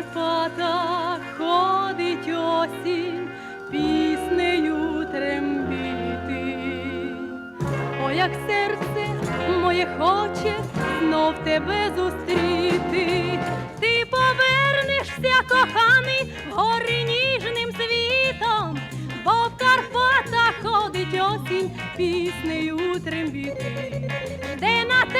Карпатах ходить осінь, піснею трембіти. О, як серце моє хоче знов тебе зустріти. Ти повернешся, коханий, гори ніжним світом, бо в Карпатах ходить осінь, піснею трембіти. Де на тебе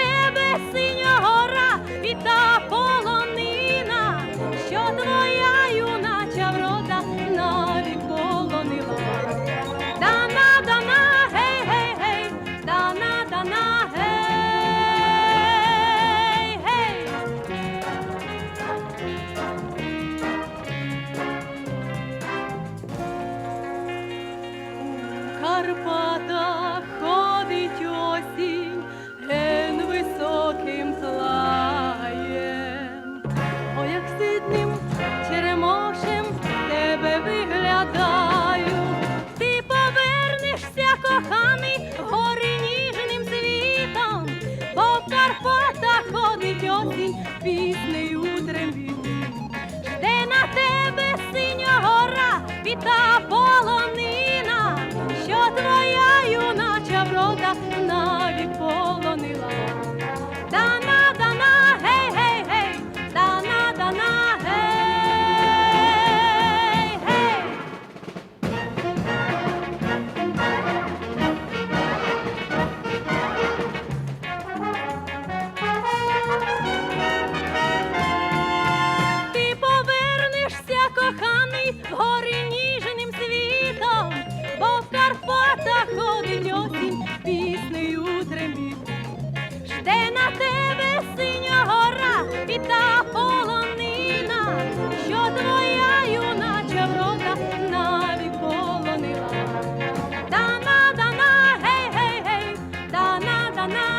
Карпатах ходить осінь, ген високим. О, як сидним черемошем тебе виглядаю, ти повернешся, коханий, гори ніжним світом, бо в Карпатах ходить осінь, піснею трембіти. Жде на тебе синя гора, віта день піснею трембіт, жде на тебе синя гора і та полонина, що твоя юнача врода навік полонила. Дана, дана, гей, гей, гей, дана, дана.